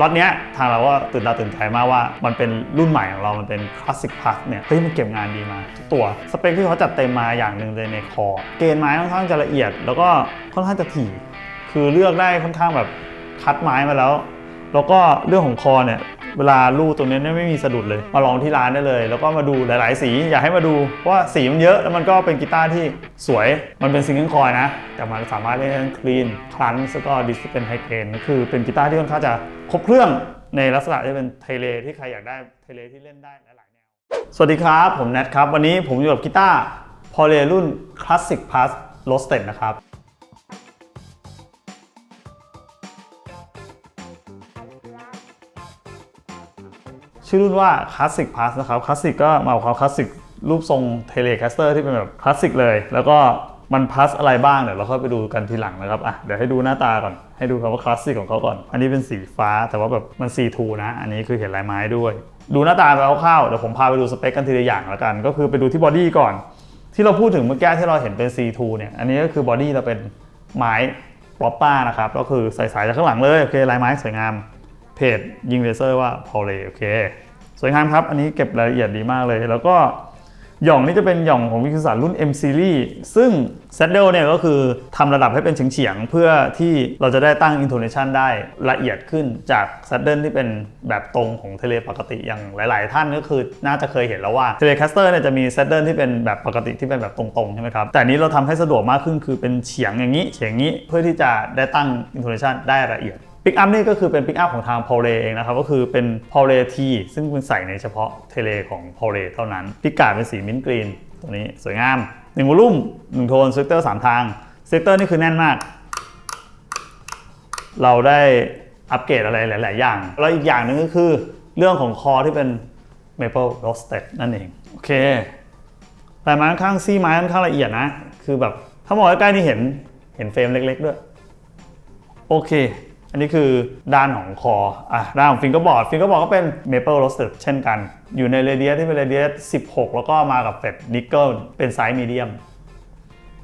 ล็อตเนี้ยทางเราก็ตื่นตาตื่นใจมากว่ามันเป็นรุ่นใหม่ของเรา มันเป็นคลาสสิกพัสเนี่ยเฮ้ยมันเก็บงานดีมาทุกตัวสเปคที่เขาจัดเต็มมาอย่างหนึ่งเลยในคอ เกณฑ์ไม้ค่อนข้างจะละเอียด แล้วก็ค่อนข้างจะถี่ คือเลือกได้ค่อนข้างแบบคัดไม้มาแล้ว แล้วก็เรื่องของคอเนี่ย เวลาลู่ตรงนี้ไม่มีสะดุดเลย มาลองที่ร้านได้เลย แล้วก็มาดูหลาย ๆ สีอยากให้มาดูเพราะว่าสีมันเยอะแล้วมันก็เป็นกีตาร์ที่สวยมันเป็นซิงเกิลคอยนะ แต่มันสามารถเล่นทั้งคลีนคลันแล้วก็ดิสเป็นไฮเกนคือเป็นกีตาร์ที่ค่อนข้างจะครบเครื่องในลักษณะที่เป็นเทเลที่ใครอยากได้เทเลที่เล่นได้หลายๆแนวสวัสดีครับ ผมแนทครับ วันนี้ผมอยู่กับกีตาร์พอเลรุ่น Classic Plus Roasted นะครับ ชื่อรุ่นว่า Classic Plus นะครับ Classic ก็มาความคลาสสิกรูปทรงเทเลค a สเตอร์ที่เป็นแบบคลาสสิกเลย แล้วก็มันพัสอะไรบ้างเดี๋ยวเราค่อยไปดูกันทีหลังนะครับอะเดี๋ยวให้ดูหน้าตาก่อน ให้ดูคำว่าคลาสสิกของเขาก่อน อันนี้เป็นสีฟ้าแต่ว่าแบบมัน C2 นะ อันนี้คือเห็นลายไม้ด้วย ดูหน้าตาไปคร่าวๆเดี๋ยวผมพาไปดูสเปคกันทีละอย่างแล้วกัน ก็คือไปดูที่บอดี้ก่อน ที่เราพูดถึงเมื่อกี้ที่เราเห็นเป็น C2 เนี่ย อันนี้ก็คือบอดี้เราเป็นไม้ปลอปป้านะครับ ก็คือใส่ๆจากข้างหลังเลย โอเค ลายไม้สวยงาม เพจยิงเลเซอร์ว่าพอเลโอเค วยงามครับ อันนี้เก็บรายละเอียดดีมากเลย แล้วก็หย่องนี่จะเป็นหย่องของวิคิสันรุ่น M Series ซึ่ง Saddle เนี่ยก็คือทำระดับให้เป็นเฉียงๆ เพื่อที่เราจะได้ตั้ง intonation ได้ละเอียดขึ้นจาก Saddle ที่เป็นแบบตรงของเทเลปกติอย่างหลาย ๆ ท่านก็คือน่าจะเคยเห็นแล้วว่า Telecaster เนี่ยจะมี Saddle ที่เป็นแบบปกติที่เป็นแบบตรงๆ ใช่ไหมครับ แต่นนี้เราทำให้สะดวกมากขึ้นคือเป็นเฉียงอย่างนี้เฉียงนี้เพื่อที่จะได้ตั้ง intonation ได้ละเอียด ปิกอัพนี่ก็คือเป็นปิกอัพของทาง p a u l e เองนะครับก็คือเป็น p a u l e T ซึ่งเป็นใส่ในเฉพาะเทเลของ p a u l e เท่านั้นพิกาดเป็นสีมิ้นท์กรีนตัวนี้สวยงาม1วอลุ่ม1โทนเซกเตอร์3ทางเซกเตอร์นี่คือแน่นมาก เราได้อัปเกรดอะไรหลาย ๆ อย่าง แล้วอีกอย่างหนึ่งก็คือเรื่องของคอที่เป็น Maple Roasted นั่นเอง โอเคลายไม้ข้างซี่ไม้ค่อนข้างละเอียดนะ คือแบบ ถ้ามองใกล้ๆนี่เห็นเห็นเฟรมเล็ก ๆ ด้วย โอเค อันนี้คือด้านของคออะด้านของฟิงเกอร์บอร์ดฟิงเกอร์บอร์ดก็เป็น Maple Roasted เช่นกัน อยู่ในเรเดียสที่เป็นเรเดียส16 แล้วก็มากับเฟดนิกเกิลเป็นไซส์มีเดียม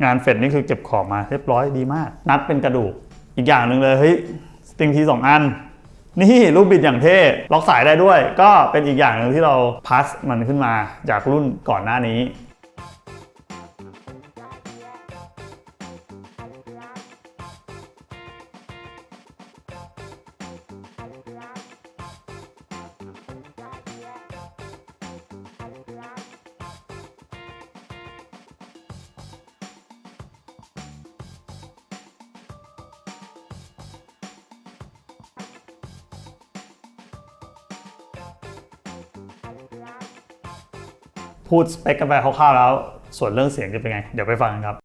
งานเฟดนี่คือเก็บขอบมาเรียบร้อยดีมาก นัดเป็นกระดูก อีกอย่างหนึ่งเลยเฮ้ยสติงทีสองอัน นี่รูปบิดอย่างเท่ล็อกสายได้ด้วย ก็เป็นอีกอย่างหนึ่งที่เราพัสมันขึ้นมาจากรุ่นก่อนหน้านี้ พูดสเปคกันไปคร่าวๆแล้ว ส่วนเรื่องเสียงจะเป็นไง เดี๋ยวไปฟังกันครับ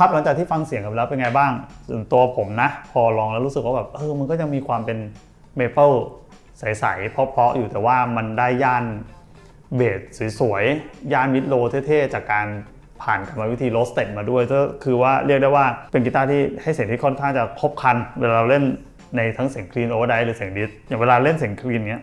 ครับหลังจากที่ฟังเสียงกันแล้วเป็นไงบ้างส่วนตัวผมนะ พอลองแล้วรู้สึกว่าแบบเออมันก็ยังมีความเป็นเมเปิลใสๆเพราะๆอยู่แต่ว่ามันได้ย่านเบสสวยๆ ย่านมิดโลเท่ๆ จากการผ่านกรรมวิธีโรสเต็ดมาด้วยก็คือว่าเรียกได้ว่าเป็นกีตาร์ที่ให้เสียงที่ค่อนข้างจะครบครัน เวลาเราเล่นในทั้งเสียงคลีนโอเวอร์ไดหรือเสียงดิสอย่างเวลาเล่นเสียงคลีนเนี้ย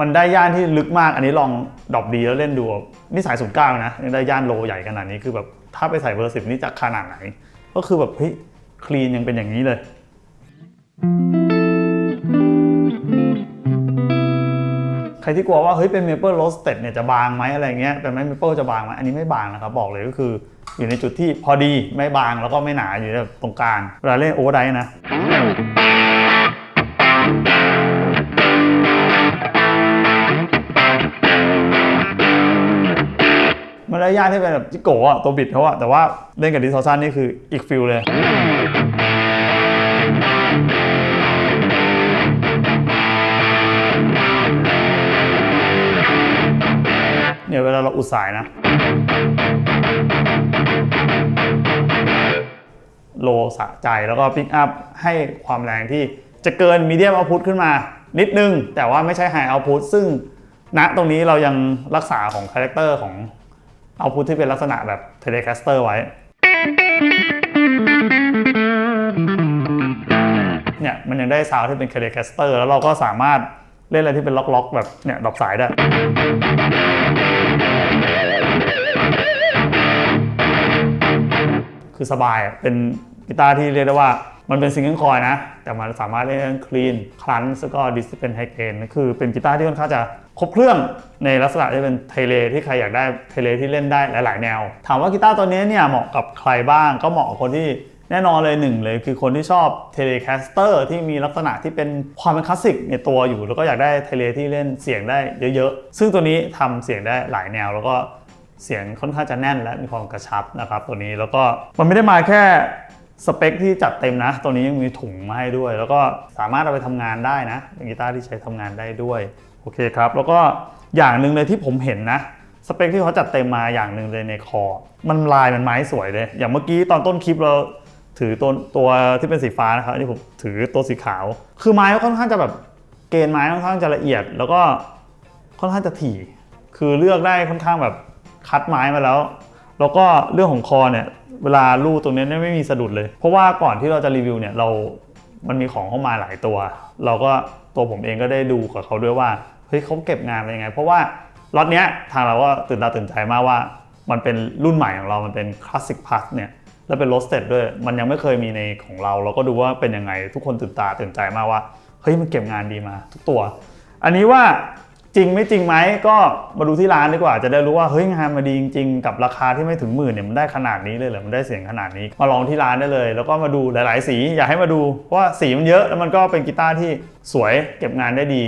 มันได้ย่านที่ลึกมาก อันนี้ลองดรอปดีแล้วเล่นดูนี่สายศูนย์เก้านะยังได้ย่านโลใหญ่ขนาดนี้คือแบบถ้าไปใส่เบอร์สิบนี่จะขนาดไหน ก็คือแบบเฮ้ยคลีนยังเป็นอย่างนี้เลยใครที่กลัวว่าเฮ้ยเป็นเมเปิลโรสเต็ดเนี่ยจะบางไหมอะไรเงี้ยเป็นไหมเมเปิลจะบางไหมอันนี้ไม่บางนะครับบอกเลยก็คืออยู่ในจุดที่พอดีไม่บางแล้วก็ไม่หนาอยู่ตรงกลางเวลาเล่นโอเวอร์ไดนะ ได้ยานที่เป็นแบบจิโกะอะตัวบิดเขาอะแต่ว่าเล่นกับดิสโทชันนี่คืออีกฟิลเลย เนี่ยเวลาเราอุดสายนะ โลสะใจแล้วก็พิกอัพให้ความแรงที่จะเกินมีเดียมเอาพุทขึ้นมา นิดนึง แต่ว่าไม่ใช่ไฮเอาพุทซึ่งณตรงนี้เรายังรักษาของคาแรคเตอร์ของ เอาพุทที่เป็นลักษณะแบบเทเลคาสเตอร์ไว้ เนี่ยมันยังได้ซาวที่เป็นเทเลคาสเตอร์แล้วเราก็สามารถเล่นอะไรที่เป็นล็อกๆ แบบเนี่ยดอกสายได้คือสบายเป็นกีตาร์ที่เรียกได้ว่ามันเป็นซิงเกิลคอยนะ แต่มันสามารถเล่นคลีนคลันแล้วก็ดิสเป็นไฮเกนคือเป็นกีตาร์ที่ค่อนข้างจะ ครบเครื่องในลักษณะที่เป็นเทเลที่ใครอยากได้เทเลที่เล่นได้หลาย ๆ แนว ถามว่ากีตาร์ตัวนี้เนี่ยเหมาะกับใครบ้างก็เหมาะกับคนที่แน่นอนเลยหนึ่งเลยคือคนที่ชอบเทเลแคสเตอร์ที่มีลักษณะที่เป็นความเป็นคลาสสิกในตัวอยู่ แล้วก็อยากได้เทเลที่เล่นเสียงได้เยอะ ๆ ซึ่งตัวนี้ทำเสียงได้หลายแนว แล้วก็เสียงค่อนข้างจะแน่นและมีความกระชับนะครับตัวนี้แล้วก็มันไม่ได้มาแค่สเปคที่จัดเต็มนะ ตัวนี้ยังมีถุงมาให้ด้วย แล้วก็สามารถเอาไปทำงานได้นะกีตาร์ที่ใช้ทำงานได้ด้วย โอเคครับ แล้วก็อย่างหนึ่งเลยที่ผมเห็นนะ สเปคที่เขาจัดเต็มมาอย่างหนึ่งเลยในคอ มันลายมันไม้สวยเลย อย่างเมื่อกี้ตอนต้นคลิปเราถือตัวตัวที่เป็นสีฟ้านะครับอันนี้ผมถือตัวสีขาว คือไม้ค่อนข้างจะแบบเกณฑ์ไม้ค่อนข้างจะละเอียด แล้วก็ค่อนข้างจะถี่ คือเลือกได้ค่อนข้างแบบคัดไม้มาแล้ว แล้วก็เรื่องของคอเนี่ยเวลาลูดตรงนี้ยเนี่ยไม่มีสะดุดเลย เพราะว่าก่อนที่เราจะรีวิวเนี่ยเรา มันมีของเข้ามาหลายตัว เราก็ตัวผมเองก็ได้ดูกับเขาด้วยว่า ฮ้ยเขาเก็บงานเป็นยังไง เพราะว่าล็อตเนี้ยทางเราก็ตื่นตาตื่นใจมากว่า มันเป็นรุ่นใหม่ของเรา มันเป็นคลาสสิกพ u s เนี่ยแล้วเป็นโรสเต็ดด้วย มันยังไม่เคยมีในของเรา เราก็ดูว่าเป็นยังไง ทุกคนตื่นตาตื่นใจมากว่า เฮ้ยมันเก็บงานดีมา ทุกตัว อันนี้ว่าจริงไม่จริงไหมก็มาดูที่ร้านดีกว่า จะได้รู้ว่าเฮ้ยงานมาดีจริงๆ กับราคาที่ไม่ถึงหมื่นเนี่ยมันได้ขนาดนี้เลยเหรอมันได้เสียงขนาดนี้ มาลองที่ร้านได้เลย แล้วก็มาดูหลาย ๆ สีอยากให้มาดูเพราะว่าสีมันเยอะแล้วมันก็เป็นกีตาร์ที่สวยเก็บงานได้ดี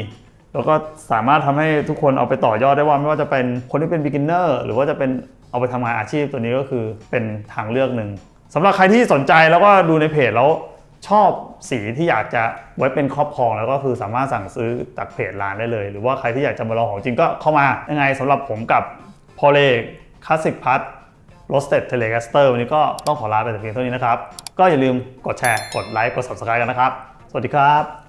แล้วก็สามารถทำให้ทุกคนเอาไปต่อยอดได้ว่าไม่ว่าจะเป็นคนที่เป็น beginner หรือว่าจะเป็นเอาไปทำงานอาชีพตัวนี้ก็คือเป็นทางเลือกหนึ่งสำหรับใครที่สนใจแล้วก็ดูในเพจแล้วชอบสีที่อยากจะไว้เป็นครอบครองแล้วก็คือสามารถสั่งซื้อจากเพจร้านได้เลย หรือว่าใครที่อยากจะมาลองของจริงก็เข้ามายังไงสำหรับผมกับพอเลคลาสสิกพัทโรสเต็ดเทเลกัสเตอร์วันนี้ก็ต้องขอลาไปแต่เพียงเท่านี้นะครับ ก็อย่าลืมกดแชร์ กดไลค์ กด subscribe กันนะครับ สวัสดีครับ